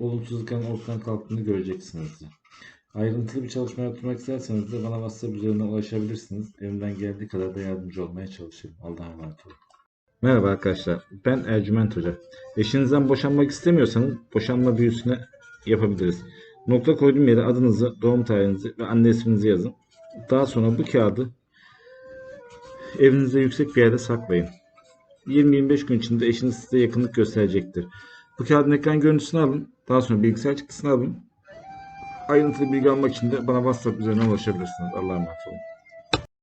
olumsuzlukların ortadan kalktığını göreceksiniz. Ayrıntılı bir çalışma yaptırmak isterseniz de bana WhatsApp üzerinden ulaşabilirsiniz. Elimden geldiği kadar da yardımcı olmaya çalışırım. Allah'a emanet olun. Merhaba arkadaşlar. Ben Ercüment Hoca. Eşinizden boşanmak istemiyorsanız boşanma büyüsüne yapabiliriz. Nokta koyduğum yere adınızı, doğum tarihinizi ve anne isminizi yazın. Daha sonra bu kağıdı evinizde yüksek bir yerde saklayın. 20-25 gün içinde eşiniz size yakınlık gösterecektir. Bu kağıdın ekran görüntüsünü alın. Daha sonra bilgisayar çıktısını alın. Ayrıntılı bilgi almak için de bana WhatsApp üzerinden ulaşabilirsiniz. Allah'a emanet olun.